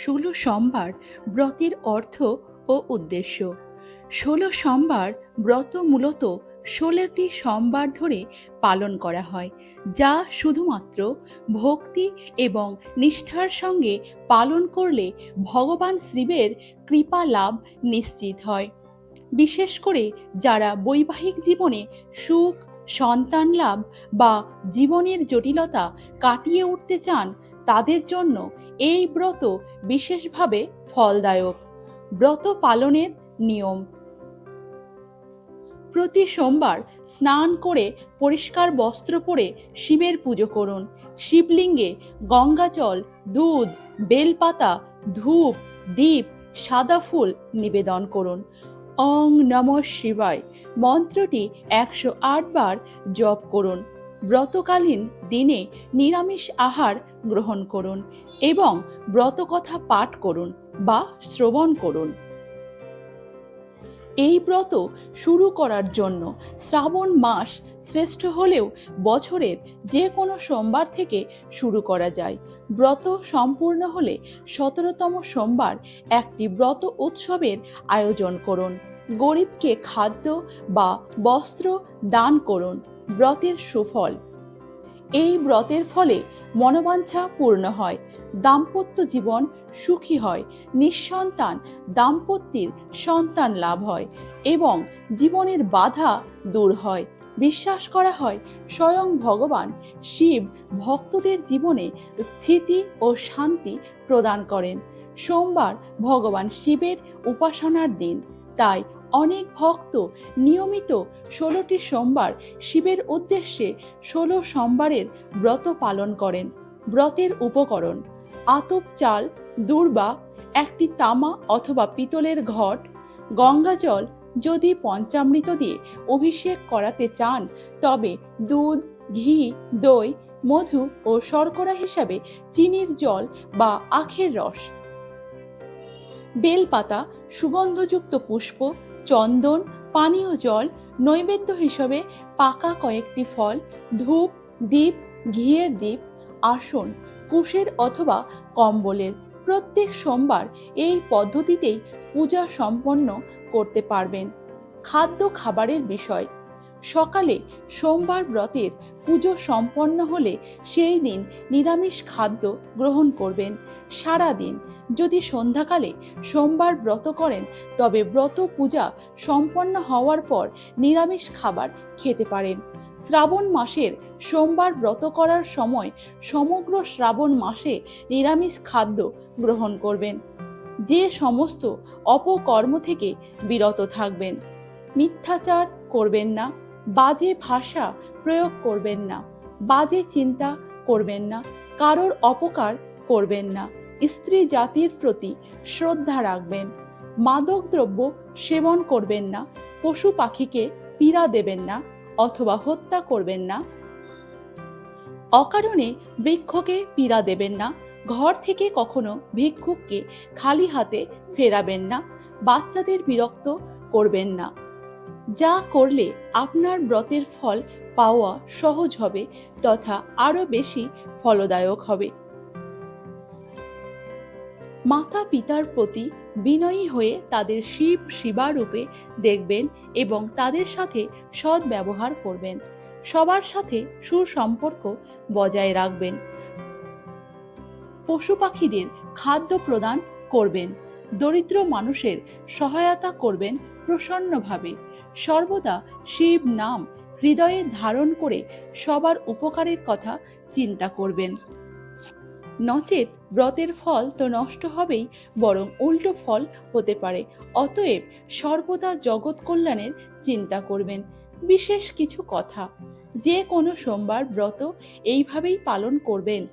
ষোলো সোমবার ব্রতের অর্থ ও উদ্দেশ্য। ষোলো সোমবার ব্রত মূলত ষোলোটি সোমবার ধরে পালন করা হয়, যা শুধুমাত্র ভক্তি এবং নিষ্ঠার সঙ্গে পালন করলে ভগবান শিবের কৃপা লাভ নিশ্চিত হয়। বিশেষ করে যারা বৈবাহিক জীবনে সুখ, সন্তান লাভ বা জীবনের জটিলতা কাটিয়ে উঠতে চান তাদের জন্য এই ব্রত বিশেষভাবে ফলদায়ক। ব্রত পালনের নিয়ম। প্রতি সোমবার স্নান করে পরিষ্কার বস্ত্র পরে শিবের পুজো করুন। শিবলিঙ্গে গঙ্গাজল দুধ, বেলপাতা, ধূপ, দীপ, সাদা ফুল নিবেদন করুন। অং নম শিবায়। মন্ত্রটি একশো আট বার জপ করুন। ব্রতকালীন দিনে নিরামিষ আহার গ্রহণ করুন এবং ব্রতকথা পাঠ করুন বা শ্রবণ করুন। এই ব্রত শুরু করার জন্য শ্রাবণ মাস শ্রেষ্ঠ হলেও বছরের যে কোনো সোমবার থেকে শুরু করা যায়। ব্রত সম্পূর্ণ হলে সতেরোতম সোমবার একটি ব্রত উৎসবের আয়োজন করুন। গরিবকে খাদ্য বা বস্ত্র দান করুন। ব্রতের সুফল। এই ব্রতের ফলে মনোবাঞ্ছা পূর্ণ হয়, দাম্পত্য জীবন সুখী হয়, নিঃসন্তান, দাম্পত্যের সন্তান লাভ হয় এবং জীবনের বাধা দূর হয়। বিশ্বাস করা হয়, স্বয়ং ভগবান শিব ভক্তদের জীবনে স্থিতি ও শান্তি প্রদান করেন। সোমবার ভগবান শিবের উপাসনার দিন, তাই অনেক ভক্ত নিয়মিত ষোলোটি সোমবার শিবের উদ্দেশ্যে ষোলো সোমবারের ব্রত পালন করেন। ব্রতের উপকরণ, আতপ চাল, দূর্বা, একটি তামা অথবা পিতলের ঘট গঙ্গাজল যদি পঞ্চামৃত দিয়ে অভিষেক করাতে চান, তবে দুধ, ঘি, দই, মধু ও শর্করা হিসাবে চিনির জল বা আখের রস। বেলপাতা, সুগন্ধযুক্ত পুষ্প চন্দন, পানীয় জল, নৈবেদ্য হিসেবে পাকা কয়েকটি ফল, ধূপ দ্বীপ ঘিয়ের দ্বীপ আসন, কুশের অথবা কম্বলের। প্রত্যেক সোমবার এই পদ্ধতিতেই পূজা সম্পন্ন করতে পারবেন। খাদ্য খাবারের বিষয়। সকালে সোমবার ব্রতের পুজো সম্পন্ন হলে সেই দিন নিরামিষ খাদ্য গ্রহণ করবেন। সারা দিন যদি সন্ধ্যাকালে সোমবার ব্রত করেন, তবে ব্রত পূজা সম্পন্ন হওয়ার পর নিরামিষ খাবার খেতে পারেন। শ্রাবণ মাসের সোমবার ব্রত করার সময় সমগ্র শ্রাবণ মাসে নিরামিষ খাদ্য গ্রহণ করবেন। যে সমস্ত অপকর্ম থেকে বিরত থাকবেন। মিথ্যাচার করবেন না। বাজে ভাষা প্রয়োগ করবেন না, বাজে চিন্তা করবেন না, কারোর অপকার করবেন না, স্ত্রী জাতির প্রতি শ্রদ্ধা রাখবেন, মাদক দ্রব্য সেবন করবেন না, পশু পাখিকে পীড়া দেবেন না অথবা হত্যা করবেন না, অকারণে বৃক্ষকে পীড়া দেবেন না, ঘর থেকে কখনো ভিক্ষুককে খালি হাতে ফেরাবেন না, বাচ্চাদের বিরক্ত করবেন না। যা করলে আপনার ব্রতের ফল পাওয়া সহজ হবে তথা আরও বেশি ফলদায়ক হবে। মাতা পিতার প্রতি বিনয়ী হয়ে তাদের শিব শিবারূপে দেখবেন এবং তাদের সাথে সৎ ব্যবহার করবেন। সবার সাথে সুসম্পর্ক বজায় রাখবেন। পশু পাখিদের খাদ্য প্রদান করবেন। দরিদ্র মানুষের সহায়তা করবেন প্রসন্নভাবে। সর্বদা শিব নাম হৃদয়ে ধারণ করে সবার উপকারের কথা চিন্তা করবেন। নচেত ব্রতের ফল তো নষ্ট হবেই, বরং উল্টো ফল হতে পারে। অতএব সর্বদা জগৎ কল্যাণের চিন্তা করবেন। বিশেষ কিছু কথা, যে কোনো সোমবার ব্রত এইভাবেই পালন করবেন।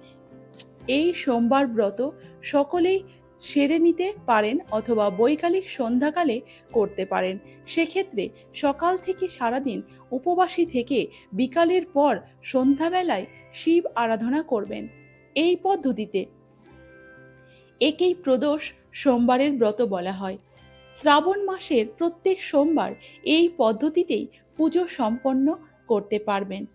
এই সোমবার ব্রত সকলেই সেরে নিতে পারেন অথবা বৈকালিক সন্ধ্যাকালে করতে পারেন। সেক্ষেত্রে সকাল থেকে সারাদিন উপবাসী থেকে বিকালের পর সন্ধ্যাবেলায় শিব আরাধনা করবেন। এই পদ্ধতিতে একেই প্রদোষ সোমবারের ব্রত বলা হয়। শ্রাবণ মাসের প্রত্যেক সোমবার এই পদ্ধতিতেই পুজো সম্পন্ন করতে পারবেন।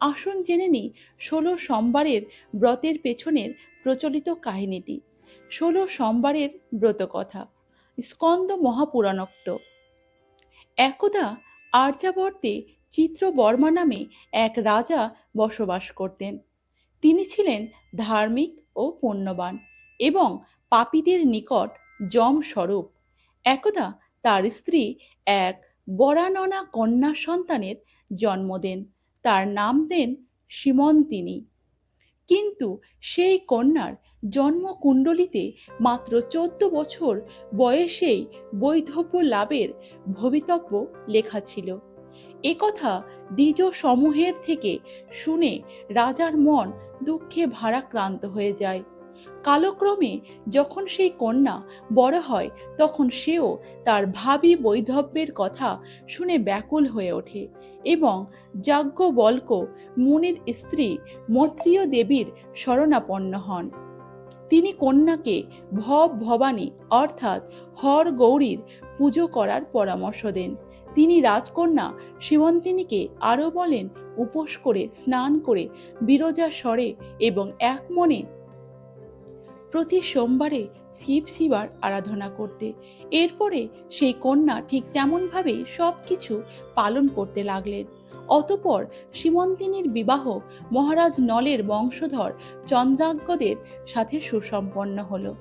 আসুন জেনে নিই ষোলো সোমবারের ব্রতের পেছনের প্রচলিত কাহিনীটি। ষোলো সোমবারের ব্রতকথা, স্কন্দ মহাপুরাণোক্ত। একদা আর্যাবর্তে চিত্রবর্মা নামে এক রাজা বসবাস করতেন। তিনি ছিলেন ধার্মিক ও পুণ্যবান এবং পাপীদের নিকট যম স্বরূপ একদা তার স্ত্রী এক বরাননা কন্যা সন্তানের জন্ম দেন। তার নাম দেন সীমন্তিনী। কিন্তু সেই কন্যার জন্মকুণ্ডলিতে মাত্র চোদ্দ বছর বয়সেই বৈধব্য লাভের ভবিতব্য লেখা ছিল। একথা দ্বিজ সমূহের থেকে শুনে রাজার মন দুঃখে ভারাক্রান্ত হয়ে যায়। কালক্রমে যখন সেই কন্যা বড় হয়, তখন সেও তার ভাবি বৈধব্যের কথা শুনে ব্যাকুল হয়ে ওঠে এবং যাজ্ঞবল্ক মুনির স্ত্রী মৈত্রীয় দেবীর শরণাপন্ন হন। তিনি কন্যাকে ভব ভবানী অর্থাৎ হর গৌরীর পুজো করার পরামর্শ দেন। তিনি রাজকন্যা শিবন্তিনীকে আরও বলেন, উপোস করে, স্নান করে বিরজা স্বরে এবং এক মনে প্রতি সোমবারে শিব শিবার আরাধনা করতে। এরপরে সেই কন্যা ঠিক তেমনভাবেই সব কিছু পালন করতে লাগলেন। অতপর সীমন্তিনীর বিবাহ মহারাজ নলের বংশধর চন্দ্রাজ্ঞদের সাথে সুসম্পন্ন হলো।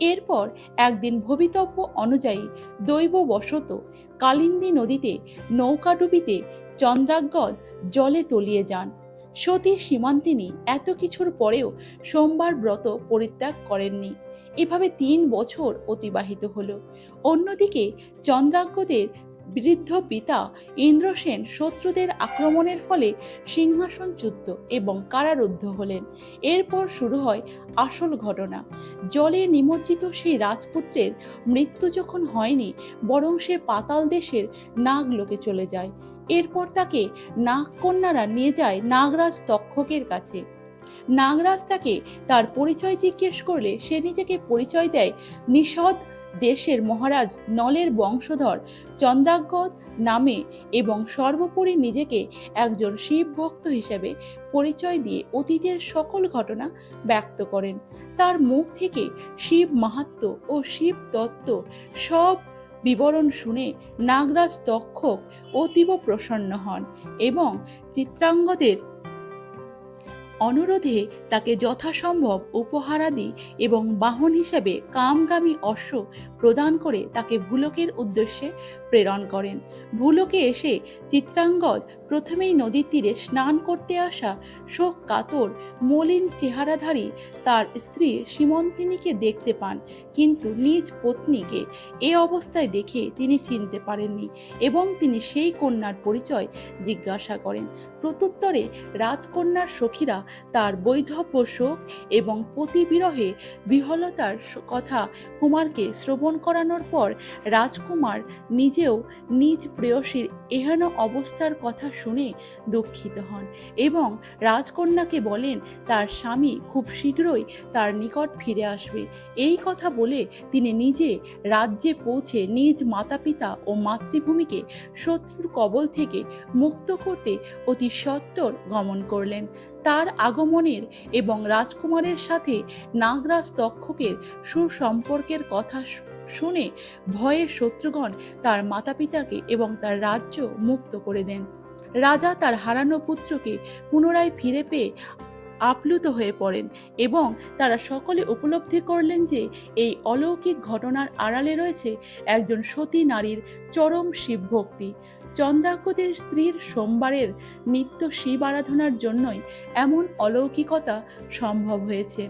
এরপর একদিন ভবিতব্য অনুযায়ী দৈববশত কালিন্দী নদীতে নৌকাডুবিতে চন্দ্রাজ্ঞদ জলে তলিয়ে যান। সতী সীমান্তিনী এত কিছুর পরেও সোমবার ব্রত পরিত্যাগ করেননি। এভাবে তিন বছর অতিবাহিত হল। অন্যদিকে চন্দ্রাজ্ঞদের বৃদ্ধ পিতা ইন্দ্রসেন শত্রুদের আক্রমণের ফলে সিংহাসনচ্যুত এবং কারারুদ্ধ হলেন। এরপর শুরু হয় আসল ঘটনা। জলে নিমজ্জিত সেই রাজপুত্রের মৃত্যু যখন হয়নি, বরং সে পাতাল দেশের নাগলোকে চলে যায়। এরপর তাকে নাগকন্যারা নিয়ে যায় নাগরাজ তক্ষকের কাছে। নাগরাজ তাকে তার পরিচয় জিজ্ঞেস করলে সে নিজেকে পরিচয় দেয় নিষদ দেশের মহারাজ নলের বংশধর চন্দ্রাজ্ঞদ নামে এবং সর্বোপরি নিজেকে একজন শিব ভক্ত হিসেবে পরিচয় দিয়ে অতীতের সকল ঘটনা ব্যক্ত করেন। তার মুখ থেকে শিব মাহাত্ম ও শিব তত্ত্ব সব বিবরণ শুনে নাগরাজ তক্ষক অতীব প্রসন্ন হন এবং চিত্রাঙ্গদের অনুরোধে তাকে যথাসম্ভব উপহারাদি এবং বাহন হিসেবে কামগামী অশ্ব প্রদান করে তাকে ভুলকের উদ্দেশ্যে প্রেরণ করেন। ভুলকে এসে চিত্রাঙ্গদ প্রথমেই নদীর তীরে স্নান করতে আসা শোক কাতর মলিন চেহারাধারী তার স্ত্রী সীমন্তিনীকে দেখতে পান, কিন্তু নিজ পত্নীকে এ অবস্থায় দেখে তিনি চিনতে পারেননি এবং তিনি সেই কন্যার পরিচয় জিজ্ঞাসা করেন। প্রত্যুত্তরে রাজকন্যার সখীরা তার বৈধব্য শোক এবং পতিবিরহে বিহলতার কথা কুমারকে শ্রবণ করানোর পর রাজকুমার নিজেও নিজ প্রেয়সীর এহেন অবস্থার কথা শুনে দুঃখিত হন এবং রাজকন্যাকে বলেন, তার স্বামী খুব শীঘ্রই তার নিকট ফিরে আসবে। এই কথা বলে তিনি নিজে রাজ্যে পৌঁছে নিজ মাতাপিতা ও মাতৃভূমিকে শত্রুর কবল থেকে মুক্ত করতে অতি সত্বর গমন করলেন। তার আগমনের এবং রাজকুমারের সাথে নাগরাজ তক্ষকের সুসম্পর্কের কথা শুনে ভয়ে শত্রুগণ তার মাতাপিতাকে এবং তার রাজ্য মুক্ত করে দেন। রাজা তার হারানো পুত্রকে পুনরায় ফিরে পেয়ে আপ্লুত হয়ে পড়েন এবং তারা সকলে উপলব্ধি করলেন যে এই অলৌকিক ঘটনার আড়ালে রয়েছে একজন সতী নারীর চরম শিবভক্তি। চন্দ্রাঙ্গদের স্ত্রীর সোমবারের নিত্য শিব আরাধনার জন্যই এমন অলৌকিকতা সম্ভব হয়েছে।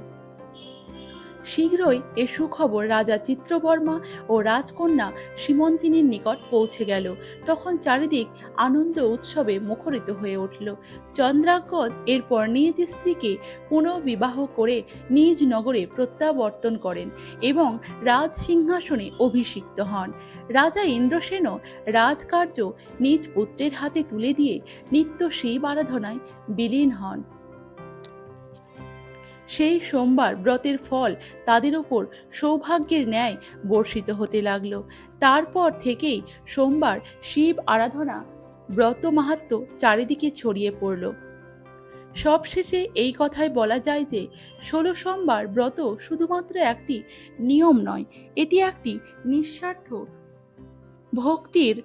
শীঘ্রই এ সুখবর রাজা চিত্রবর্মা ও রাজকন্যা সীমন্তিনীর নিকট পৌঁছে গেল। তখন চারিদিক আনন্দ উৎসবে মুখরিত হয়ে উঠল। চন্দ্রাঙ্গদ এরপর নিজ স্ত্রীকে পুনঃবিবাহ করে নিজ নগরে প্রত্যাবর্তন করেন এবং রাজ সিংহাসনে অভিষিক্ত হন। রাজা ইন্দ্রসেনও রাজকার্য নিজ পুত্রের হাতে তুলে দিয়ে নিত্য শিব আরাধনায় বিলীন হন। সেই সোমবার ব্রতের ফল তাদের ওপর সৌভাগ্যের ন্যায় বর্ষিত হতে লাগল। তারপর থেকেই সোমবার শিব আরাধনা ব্রত মাহাত্ম চারিদিকে ছড়িয়ে পড়ল। সবশেষে এই কথাই বলা যায় যে, ষোলো সোমবার ব্রত শুধুমাত্র একটি নিয়ম নয়, এটি একটি নিঃস্বার্থ ভক্তির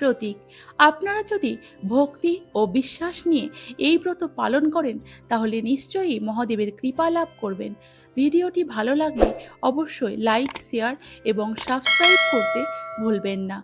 প্রতীক। আপনারা যদি ভক্তি ও বিশ্বাস নিয়ে এই ব্রত পালন করেন, তাহলে নিশ্চয়ই মহাদেবের কৃপা লাভ করবেন। ভিডিওটি ভালো লাগলে অবশ্যই লাইক, শেয়ার এবং সাবস্ক্রাইব করতে ভুলবেন না।